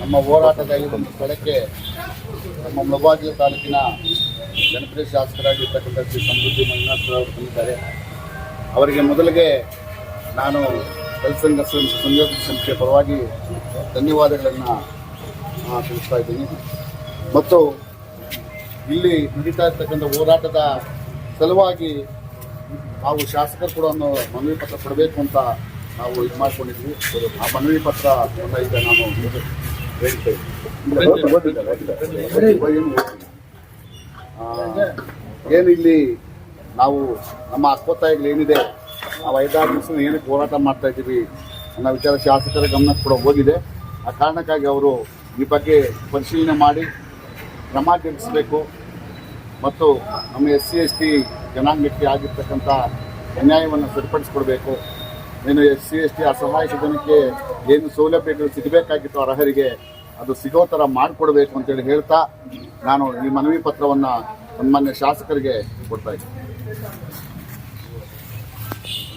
ನಮ್ಮ ಹೋರಾಟದ ಒಂದು ಸ್ಥಳಕ್ಕೆ ನಮ್ಮ ಮುಳಬಾಗಿಲು ತಾಲೂಕಿನ ಜನಪ್ರಿಯ ಶಾಸಕರಾಗಿರ್ತಕ್ಕಂಥ ಶ್ರೀ ಸಮೃದ್ಧಿ ಮಂಜುನಾಥ್ ಅವರು ಬಂದಿದ್ದಾರೆ. ಅವರಿಗೆ ಮೊದಲಿಗೆ ನಾನು ಕೆಲಸಂಗ ಸಂಯೋಜಕ ಸಂಸ್ಥೆಯ ಪರವಾಗಿ ಧನ್ಯವಾದಗಳನ್ನು ತಿಳಿಸ್ತಾ ಇದ್ದೀನಿ. ಮತ್ತು ಇಲ್ಲಿ ನಡೀತಾ ಇರ್ತಕ್ಕಂಥ ಹೋರಾಟದ ಸಲುವಾಗಿ ನಾವು ಶಾಸಕರು ಕೂಡ ಒಂದು ಮನವಿ ಪತ್ರ ಕೊಡಬೇಕು ಅಂತ ನಾವು ಇದು ಮಾಡ್ಕೊಂಡಿದ್ವಿ. ಆ ಮನವಿ ಪತ್ರ ಈಗ ನಾನು ಹೇಳ್ತೇವೆ ಏನು ಇಲ್ಲಿ ನಾವು ನಮ್ಮ ಅಕ್ಕೊತ್ತಾಯಿಗಳು ಏನಿದೆ, ನಾವು ಐದಾರು ದಿವಸ ಏನಕ್ಕೆ ಹೋರಾಟ ಮಾಡ್ತಾ ಇದ್ದೀವಿ ಅನ್ನೋ ವಿಚಾರ ಶಾಸಕರ ಗಮನ ಕೂಡ ಹೋಗಿದೆ. ಆ ಕಾರಣಕ್ಕಾಗಿ ಅವರು ಈ ಬಗ್ಗೆ ಪರಿಶೀಲನೆ ಮಾಡಿ ಕ್ರಮ ಜರುಗಿಸಬೇಕು. ಮತ್ತು ನಮ್ಮ ಎಸ್ ಸಿ ಎಸ್ ಟಿ ಜನಾಂಗಕ್ಕೆ ಆಗಿರ್ತಕ್ಕಂಥ ಅನ್ಯಾಯವನ್ನು ಸರಿಪಡಿಸ್ಕೊಡ್ಬೇಕು. ಏನು ಎಸ್ ಸಿ ಎಸ್ ಟಿ ಅಸಹಾಯಕ ಜನಕ್ಕೆ ಏನು ಸೌಲಭ್ಯಗಳು ಸಿಗಬೇಕಾಗಿತ್ತು ಅರ್ಹರಿಗೆ ಅದು ಸಿಗೋ ಥರ ಮಾಡಿಕೊಡ್ಬೇಕು ಅಂತೇಳಿ ಹೇಳ್ತಾ ನಾನು ಈ ಮನವಿ ಪತ್ರವನ್ನು ಸನ್ಮಾನ್ಯ ಶಾಸಕರಿಗೆ ಕೊಡ್ತಾ ಇದ್ದೆ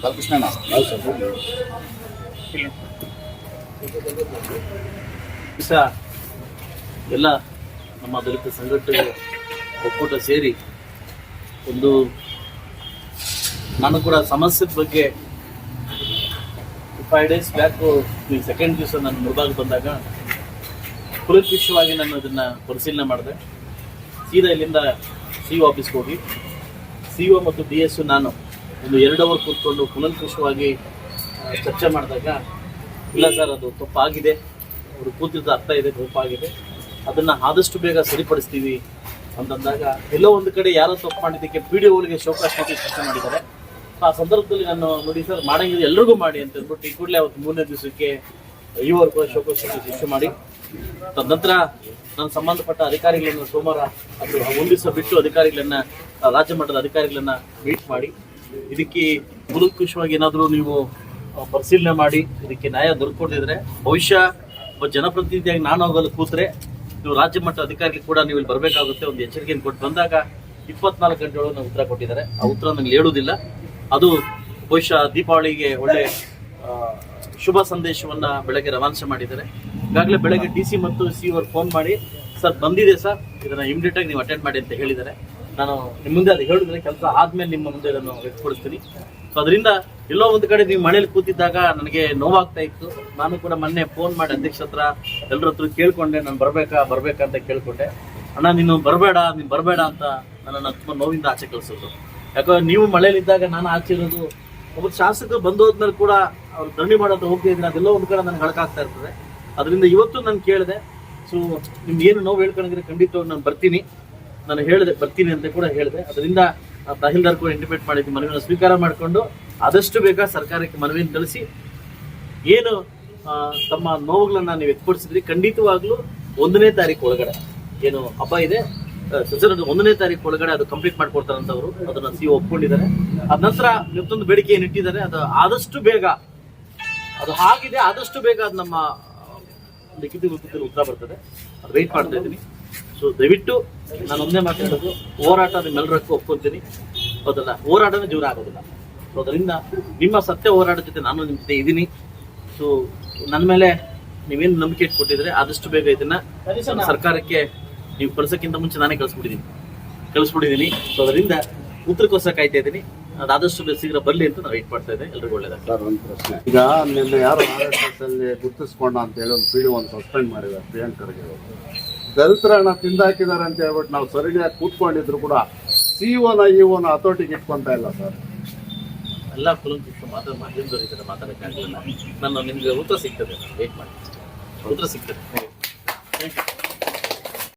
ಬಾಲಕೃಷ್ಣಣ್ಣ. ಎಲ್ಲ ನಮ್ಮ ದಲಿತ ಸಂಘಟನೆ ಒಕ್ಕೂಟ ಸೇರಿ ಒಂದು ನಾನು ಕೂಡ ಸಮಸ್ಯೆ ಬಗ್ಗೆ ಫೈವ್ ಡೇಸ್ ಬ್ಯಾಕು ಸೆಕೆಂಡ್ ದಿವಸ ನಾನು ಮುಳಬಾಗ ಬಂದಾಗ ಕುಲಂಕುಷವಾಗಿ ನಾನು ಅದನ್ನು ಪರಿಶೀಲನೆ ಮಾಡಿದೆ. ಸೀದಾ ಇಲ್ಲಿಂದ ಸಿ ಒ ಆಫೀಸ್ಗೆ ಹೋಗಿ. ಸಿ ಒ ಮತ್ತು ಡಿ ಎಸ್ ನಾನು ಒಂದು ಎರಡು ಅವರ್ ಕೂತ್ಕೊಂಡು ಕುಲಂಕುಷವಾಗಿ ಚರ್ಚೆ ಮಾಡಿದಾಗ, ಇಲ್ಲ ಸರ್, ಅದು ತಪ್ಪಾಗಿದೆ. ಅವರು ಕೂತಿದ್ದ ಅರ್ಥ ಇದೆ, ತಪ್ಪಾಗಿದೆ. ಅದನ್ನ ಆದಷ್ಟು ಬೇಗ ಸರಿಪಡಿಸ್ತೀವಿ ಅಂತಂದಾಗ ಎಲ್ಲೋ ಒಂದು ಕಡೆ ಯಾರೋ ತಪ್ಪು ಮಾಡಿದ್ದಕ್ಕೆ ಪಿ ಡಿ ಒಗಳಿಗೆ ನೋಟಿಸ್ ಚರ್ಚೆ ಮಾಡಿದ್ದಾರೆ. ಆ ಸಂದರ್ಭದಲ್ಲಿ ನಾನು ನೋಡಿ ಸರ್, ಮಾಡಂಗಿದ್ರೆ ಎಲ್ರಿಗೂ ಮಾಡಿ ಅಂತ ಅಂದ್ಬಿಟ್ಟು ಈ ಕೂಡಲೇ ಅವತ್ತು ಮೂರನೇ ದಿವಸಕ್ಕೆ ಐವರ್ ಕೂಡ ಶೋಕಾಸ್ ಚರ್ಚೆ ಮಾಡಿ. ತದನಂತರ ನನ್ನ ಸಂಬಂಧಪಟ್ಟ ಅಧಿಕಾರಿಗಳನ್ನು ಸೋಮವಾರ ಅದು ಒಂದು ದಿವಸ ಬಿಟ್ಟು ಅಧಿಕಾರಿಗಳನ್ನ ರಾಜ್ಯ ಮಟ್ಟದ ಅಧಿಕಾರಿಗಳನ್ನ ಮೀಟ್ ಮಾಡಿ, ಇದಕ್ಕೆ ಮೂಲಕೃಷವಾಗಿ ಏನಾದರೂ ನೀವು ಪರಿಶೀಲನೆ ಮಾಡಿ, ಇದಕ್ಕೆ ನ್ಯಾಯ ದೊರಕೊಡ್ದಿದ್ರೆ ಒಬ್ಬ ಜನಪ್ರತಿನಿಧಿಯಾಗಿ ನಾನು ಹೋಗಲು ಕೂತ್ರೆ, ನೀವು ರಾಜ್ಯ ಮಟ್ಟದ ಅಧಿಕಾರಿಗಳು ಕೂಡ ನೀವು ಇಲ್ಲಿ ಬರಬೇಕಾಗುತ್ತೆ, ಒಂದು ಎಚ್ಚರಿಕೆಯನ್ನು ಕೊಟ್ಟು ಬಂದಾಗ ಇಪ್ಪತ್ನಾಲ್ಕು ಗಂಟೆ ಒಳಗೆ ನಾವು ಉತ್ತರ ಕೊಟ್ಟಿದ್ದಾರೆ. ಆ ಉತ್ತರ ನನಗೆ ಹೇಳುವುದಿಲ್ಲ. ಅದು ಬಹುಶಃ ದೀಪಾವಳಿಗೆ ಒಳ್ಳೆ ಶುಭ ಸಂದೇಶವನ್ನ ಬೆಳಗ್ಗೆ ರವಾನಿಸೆ ಮಾಡಿದ್ದಾರೆ. ಈಗಾಗಲೇ ಬೆಳಗ್ಗೆ ಡಿ ಸಿ ಮತ್ತು ಸಿ ಅವ್ರು ಫೋನ್ ಮಾಡಿ, ಸರ್, ಬಂದಿದೆ ಸರ್, ಇದನ್ನ ಇಮಿಡಿಯೇಟ್ ಆಗಿ ನೀವು ಅಟೆಂಡ್ ಮಾಡಿ ಅಂತ ಹೇಳಿದ್ದಾರೆ. ನಾನು ನಿಮ್ಮ ಮುಂದೆ ಅದು ಹೇಳಿದ್ರೆ ಕೆಲಸ ಆದ್ಮೇಲೆ ನಿಮ್ಮ ಮುಂದೆ ಇದನ್ನು ವ್ಯಕ್ತಪಡಿಸ್ತೀನಿ. ಸೊ ಅದರಿಂದ ಎಲ್ಲೋ ಒಂದು ಕಡೆ ನೀವು ಮನೇಲಿ ಕೂತಿದ್ದಾಗ ನನಗೆ ನೋವಾಗ್ತಾ ಇತ್ತು. ನಾನು ಕೂಡ ಮೊನ್ನೆ ಫೋನ್ ಮಾಡಿ, ಅಧ್ಯಕ್ಷ ಹತ್ರ ಎಲ್ಲರ ಹತ್ರ ಕೇಳಿಕೊಂಡೆ, ನಾನು ಬರಬೇಕಾ ಬರಬೇಕಾ ಅಂತ ಕೇಳಿಕೊಂಡೆ. ಅಣ್ಣ, ನೀನು ಬರಬೇಡ ನೀನು ಬರಬೇಡ ಅಂತ ನನ್ನನ್ನು ತುಂಬ ನೋವಿಂದ ಆಚೆ ಕಳಿಸೋದು ಯಾಕಂದ್ರೆ ನೀವು ಮಳೆಯಲ್ಲಿದ್ದಾಗ ನಾನು ಆಚೆ ಇರೋದು, ಒಬ್ಬ ಶಾಸಕರು ಬಂದು ಹೋದ್ಮೇಲೆ ಕೂಡ ಅವ್ರು ಧರಣಿ ಮಾಡೋದು ಹೋಗ್ತಾ ಇದ್ರೆ ಅದೆಲ್ಲೋ ಒಂದು ಕಡೆ ನನಗೆ ಹಳಕಾಗ್ತಾ ಇರ್ತದೆ. ಅದರಿಂದ ಇವತ್ತು ನಾನು ಕೇಳಿದೆ ಸೊ ನಿಮ್ಗೆ ಏನು ನೋವು ಹೇಳ್ಕೊಂಡಿದ್ರೆ ಖಂಡಿತವಾಗಿ ನಾನು ಬರ್ತೀನಿ. ನಾನು ಹೇಳಿದೆ, ಬರ್ತೀನಿ ಅಂತ ಕೂಡ ಹೇಳಿದೆ. ಅದರಿಂದ ಆ ತಹಸೀಲ್ದಾರ್ ಕೂಡ ಇಂಟಿಮೇಟ್ ಮಾಡಿದ್ವಿ ಮನವಿಯನ್ನು ಸ್ವೀಕಾರ ಮಾಡಿಕೊಂಡು ಆದಷ್ಟು ಬೇಗ ಸರ್ಕಾರಕ್ಕೆ ಮನವಿಯನ್ನು ಕಳಿಸಿ. ಏನು ತಮ್ಮ ನೋವುಗಳನ್ನ ನೀವು ವ್ಯಕ್ತಪಡಿಸಿದ್ರಿ ಖಂಡಿತವಾಗ್ಲೂ ಒಂದನೇ ತಾರೀಕು ಒಳಗಡೆ ಏನು ಹಬ್ಬ ಇದೆ. ಒಂದನೇ ತಾರೀಕು ಒಳಗಡೆ ಅದು ಕಂಪ್ಲೀಟ್ ಮಾಡ್ಕೊಡ್ತಾರಂತ ಅವರು ಅದನ್ನ ಸಿ ಒಪ್ಕೊಂಡಿದ್ದಾರೆ. ಅದ ನಂತರ ಮತ್ತೊಂದು ಬೇಡಿಕೆ ಏನು ಇಟ್ಟಿದ್ದಾರೆ ಅದು ಆದಷ್ಟು ಬೇಗ, ಅದು ಹಾಗಿದೆ, ಆದಷ್ಟು ಬೇಗ ಅದು ನಮ್ಮ ಲಿಖಿತ ರೂಪದಲ್ಲಿ ಉತ್ತರ ಬರ್ತದೆ. ವೆಯ್ಟ್ ಮಾಡ್ತಾ ಇದ್ದೀನಿ. ಸೊ ದಯವಿಟ್ಟು ನಾನು ಒಂದೇ ಮಾತಾಡೋದು ಹೋರಾಟ ನಿಮ್ಮೆಲ್ಲರಕ್ಕೂ ಒಪ್ಕೊಂತೀನಿ. ಹೌದಲ್ಲ? ಹೋರಾಟನೇ ಜೀವನ ಆಗೋದಿಲ್ಲ. ಸೊ ಅದರಿಂದ ನಿಮ್ಮ ಸತ್ಯ ಹೋರಾಟದ ಜೊತೆ ನಾನು ನಿಮ್ಮ ಜೊತೆ ಇದ್ದೀನಿ. ಸೊ ನನ್ನ ಮೇಲೆ ನೀವೇನು ನಂಬಿಕೆ ಇಟ್ಕೊಟ್ಟಿದ್ರೆ ಆದಷ್ಟು ಬೇಗ ಇದನ್ನ ಸರ್ಕಾರಕ್ಕೆ ನೀವು ಕಳ್ಸೋಕ್ಕಿಂತ ಮುಂಚೆ ನಾನೇ ಕಳಿಸ್ಬಿಟ್ಟಿದ್ದೀನಿ. ಕಳಿಸ್ಬಿಟ್ಟಿದ್ದೀನಿ. ಸೊ ಅದರಿಂದ ಉತ್ತರಕ್ಕೋಸ್ಕರ ಕಾಯ್ತಾ ಇದ್ದೀನಿ. ಅದಾದಷ್ಟು ಬೇಗ ಶೀಘ್ರ ಬರಲಿ ಅಂತ ನಾವು ವೇಟ್ ಮಾಡ್ತಾ ಇದ್ದೇವೆ. ಎಲ್ರಿಗೂ ಒಳ್ಳೇದಾಗ್ಲಿ. ಸರ್ ಒಂದು ಪ್ರಶ್ನೆ. ಈಗ ನಿನ್ನೆ ಯಾರು ಆರ್ ಎಸ್ ಎಸ್ ಅಲ್ಲಿ ಗುರುತಿಸ್ಕೊಂಡ ಅಂತ ಹೇಳಿ ಒಂದು ಪೀಳಿ ಒಂದು ಸಸ್ಪೆಂಡ್ ಮಾಡಿದ್ದಾರೆ ಪ್ರಿಯಾಂಕರ್ಗೆ. ದಲಿತರ ಹಣ ತಿಂದಾಕಿದ್ದಾರೆ ಅಂತ ಹೇಳ್ಬಿಟ್ಟು ನಾವು ಸರಿಯಾಗಿ ಕೂತ್ಕೊಂಡಿದ್ರು ಕೂಡ ಸಿ ಒನ ಇ ಒನ ಹತೋಟಿಗೆ ಇಟ್ಕೊಂತ ಇಲ್ಲ ಸರ್. ಎಲ್ಲ ಕುಲಂಕುಷ ಮಾತಾಡ ಮಾಧ್ಯಮದವ್ರು ಇದ್ದಾರೆ ಮಾತಾಡೋಕ್ಕಾಗಲಿಲ್ಲ. ನಾನು ನಿಮಗೆ ಉತ್ತರ ಸಿಗ್ತದೆ ವೇಟ್ ಮಾಡಿ ಉತ್ತರ ಸಿಗ್ತದೆ. Thank you